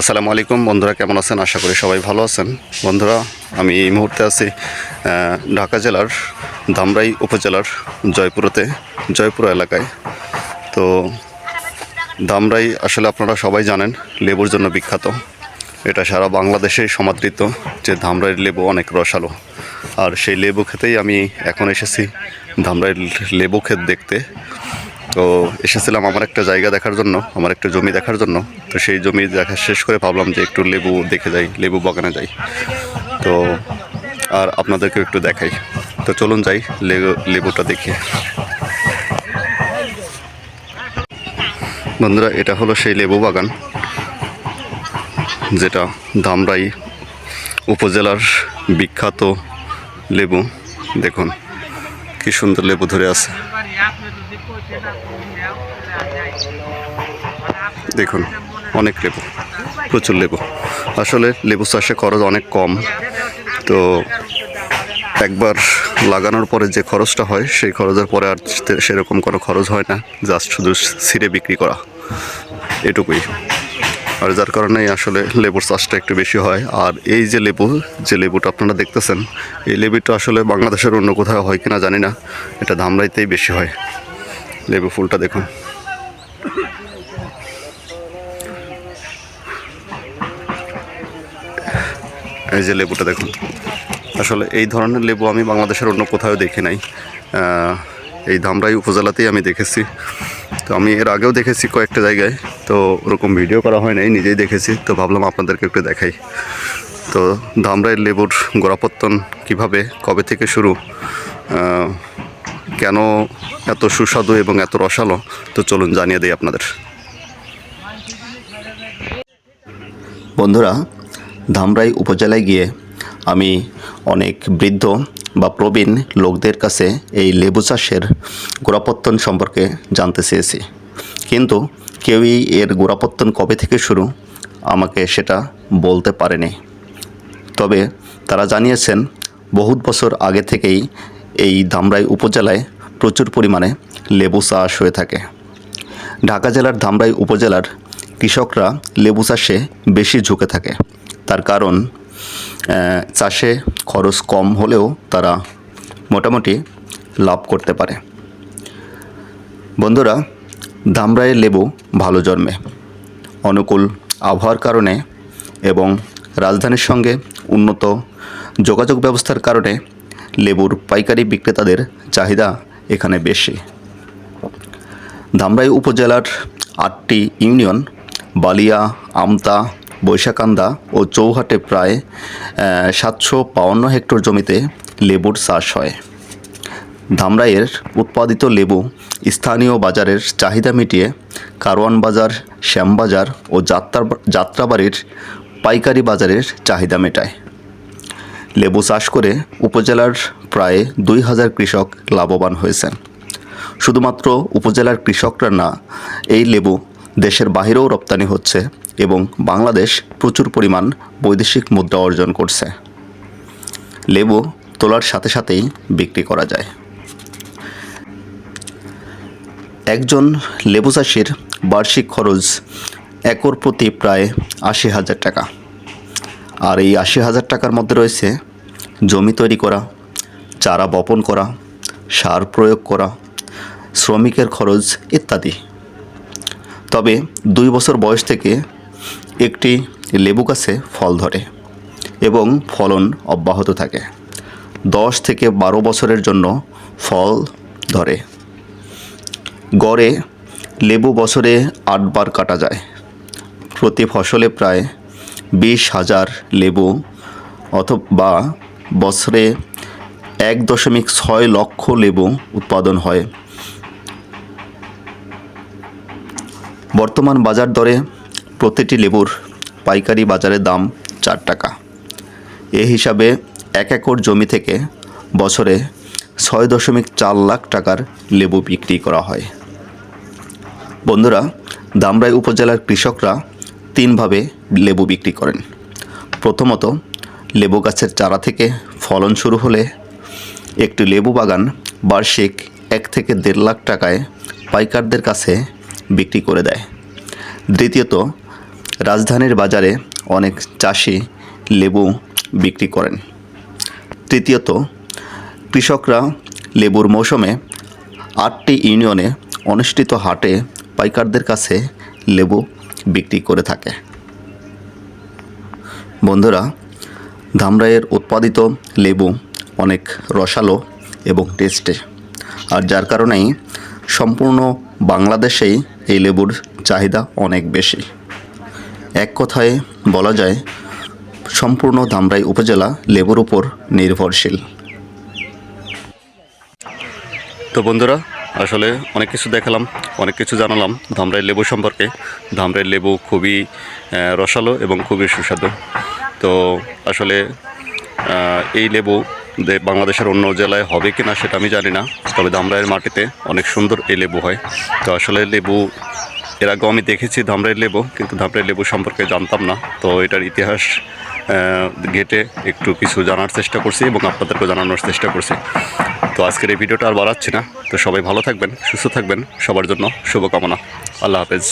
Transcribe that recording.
আসসালামু আলাইকুম। বন্ধুরা, কেমন আছেন? আশা করি সবাই ভালো আছেন। বন্ধুরা, আমি এই মুহূর্তে আছি ঢাকা জেলার ধামরাই উপজেলার জয়পুরতে, জয়পুর এলাকায়। তো ধামরাই আসলে আপনারা সবাই জানেন, লেবুর জন্য বিখ্যাত। এটা সারা বাংলাদেশেই সমাদৃত যে ধামরাইয়ের লেবু অনেক রসালো। আর সেই লেবু খেতেই আমি এখন এসেছি ধামরাইয়ের লেবু ক্ষেত দেখতে। তো এসেছিলাম আমার একটা জায়গা দেখার জন্য, আমার একটা জমি দেখার জন্য। তো সেই জমি দেখা শেষ করে ভাবলাম যে একটু লেবু দেখে যাই, লেবু বাগানে যাই। তো আর আপনাদেরকে একটু দেখাই। তো চলুন যাই লেবু লেবুটা দেখি। বন্ধুরা, এটা হলো সেই লেবু বাগান, যেটা ধামরাই উপজেলার বিখ্যাত লেবু। দেখুন, কি সুন্দর লেবু ধরে আছে। দেখুন, অনেক লেবু, প্রচুর লেবু। আসলে লেবু চাষে খরচ অনেক কম। তো একবার লাগানোর পরে যে খরচটা হয়, সেই খরচের পরে আর সেরকম কোনো খরচ হয় না, জাস্ট শুধু ছিঁড়ে বিক্রি করা। এটুকুই। আর যার কারণে আসলে লেবুর চাষটা একটু বেশি হয়। আর এই যে লেবু, যে লেবুটা আপনারা দেখতেছেন, এই লেবুটা আসলে বাংলাদেশের অন্য কোথাও হয় কিনা জানি না। এটা ধামরাইতেই বেশি হয়। লেবু ফুলটা দেখুন। এই যে লেবুটা দেখুন। আসলে এই ধরনের লেবু আমি বাংলাদেশের অন্য কোথাও দেখি নাই। এই ধামরাই উপজেলাতেই আমি দেখেছি। তো আমি এর আগেও দেখেছি কয়েকটা জায়গায়। তো ওরকম ভিডিও করা হয় নাই, নিজেই দেখেছি। তো ভাবলাম আপনাদেরকে একটু দেখাই। তো ধামরাই লেবুর গোড়াপত্তন কীভাবে, কবে থেকে শুরু? কেন এত সুস্বাদু এবং এত রসালো? তো চলুন জানিয়ে দিই আপনাদের। বন্ধুরা, ধামরাই উপজেলায় গিয়ে আমি অনেক বৃদ্ধ বা প্রবীণ লোকদের কাছে এই লেবু চাষের গোড়াপত্তন সম্পর্কে জানতে চেয়েছি। কিন্তু কেউই এর গোড়াপত্তন কবে থেকে শুরু আমাকে সেটা বলতে পারেনি। তবে তারা জানিয়েছেন, বহুত বছর আগে থেকেই এই ধামরাই উপজেলায় প্রচুর পরিমাণে লেবু চাষ হয়ে থাকে। ঢাকা জেলার ধামরাই উপজেলার কৃষকরা লেবু চাষে বেশি ঝুঁকে থাকে। তার কারণ চাষে খরচ কম হলেও তারা মোটামুটি লাভ করতে পারে। বন্ধুরা, ধামরাইয়ের লেবু ভালো জন্মে। অনুকূল আবহাওয়ার কারণে এবং রাজধানীর সঙ্গে উন্নত যোগাযোগ ব্যবস্থার কারণে লেবুর পাইকারি বিক্রেতাদের চাহিদা এখানে বেশি। ধামরাই উপজেলার আটটি ইউনিয়ন, বালিয়া, আমতা বৈশাকান্দা ও চৌহাটে প্রায় সাতশো বাউন্ন হেক্টর জমিতে লেবুর চাষ হয়। ধামরাইয়ের উৎপাদিত লেবু স্থানীয় বাজারের চাহিদা মিটিয়ে কারওয়ান বাজার, শ্যামবাজার ও যাত্রা যাত্রাবাড়ির পাইকারি বাজারের চাহিদা মেটায়। লেবু চাষ করে উপজেলার প্রায় দুই হাজার কৃষক লাভবান হয়েছেন। শুধুমাত্র উপজেলার কৃষকরা না, এই লেবু দেশের বাইরেও রপ্তানি হচ্ছে এবং বাংলাদেশ প্রচুর পরিমাণ বৈদেশিক মুদ্রা অর্জন করছে। লেবু তোলার সাথে সাথেই বিক্রি করা যায়। একজন লেবু চাষির বার্ষিক খরচ একর প্রতি প্রায় আশি হাজার টাকা। আর এই আশি হাজার টাকার মধ্যে রয়েছে জমি তৈরি করা, চারা বপন করা, সার প্রয়োগ করা, শ্রমিকের খরচ ইত্যাদি। তবে দুই বছর বয়স থেকে একটি লেবু গাছে ফল ধরে এবং ফলন অব্যাহত থাকে। দশ থেকে বারো বছরের জন্য ফল ধরে। গড়ে লেবু বছরে আটবার কাটা যায়। প্রতি ফসলে প্রায় বিশ হাজার লেবু অথবা বছরে এক দশমিক ছয় লক্ষ লেবু উৎপাদন হয়। বর্তমান বাজার দরে প্রতিটি লেবুর পাইকারি বাজারের দাম চার টাকা। এ হিসাবে এক একর জমি থেকে বছরে ছয় দশমিক চার লাখ টাকার লেবু বিক্রি করা হয়। বন্ধুরা, দামরাই উপজেলার কৃষকরা তিনভাবে লেবু বিক্রি করেন। প্রথমত, লেবু গাছের চারা থেকে ফলন শুরু হলে একটি লেবু বাগান বার্ষিক এক থেকে দেড় লাখ টাকায় পাইকারদের কাছে বিক্রি করে দেয়। দ্বিতীয়ত, রাজধানীর বাজারে অনেক চাষি লেবু বিক্রি করেন। তৃতীয়ত, কৃষকরা লেবুর মৌসুমে আটটি ইউনিয়নে অনুষ্ঠিত হাটে পাইকারদের কাছে লেবু বিক্রি করে থাকে। বন্ধুরা, ধামরাইয়ের উৎপাদিত লেবু অনেক রসালো এবং টেস্টে। আর যার কারণেই সম্পূর্ণ বাংলাদেশেই এই লেবুর চাহিদা অনেক বেশি। এক কথায় বলা যায়, সম্পূর্ণ ধামরাই উপজেলা লেবুর উপর নির্ভরশীল। তো বন্ধুরা আসলে অনেক কিছু দেখালাম, অনেক কিছু জানালাম। ধামরাই লেবু সম্পর্কে। ধামরাই লেবু খুবই রসালো এবং খুবই সুস্বাদু। তো আসলে এই লেবু বাংলাদেশের অন্য জেলায় হবে কি না সেটা আমি জানি না। তবে ধামরাইয়ের মাটিতে অনেক সুন্দর এই লেবু হয়। তো আসলে লেবু, এর আগেও আমি দেখেছি ধামরাই লেবু, কিন্তু ধামরাই লেবু সম্পর্কে জানতাম না। তো এটার ইতিহাস ঘেটে একটু কিছু জানার চেষ্টা করছি এবং আপনাদেরকেও জানানোর চেষ্টা করছি। তো আজকের এই ভিডিওটা আর বাড়াচ্ছি না। তো সবাই ভালো থাকবেন, সুস্থ থাকবেন। সবার জন্য শুভকামনা। আল্লাহ হাফেজ।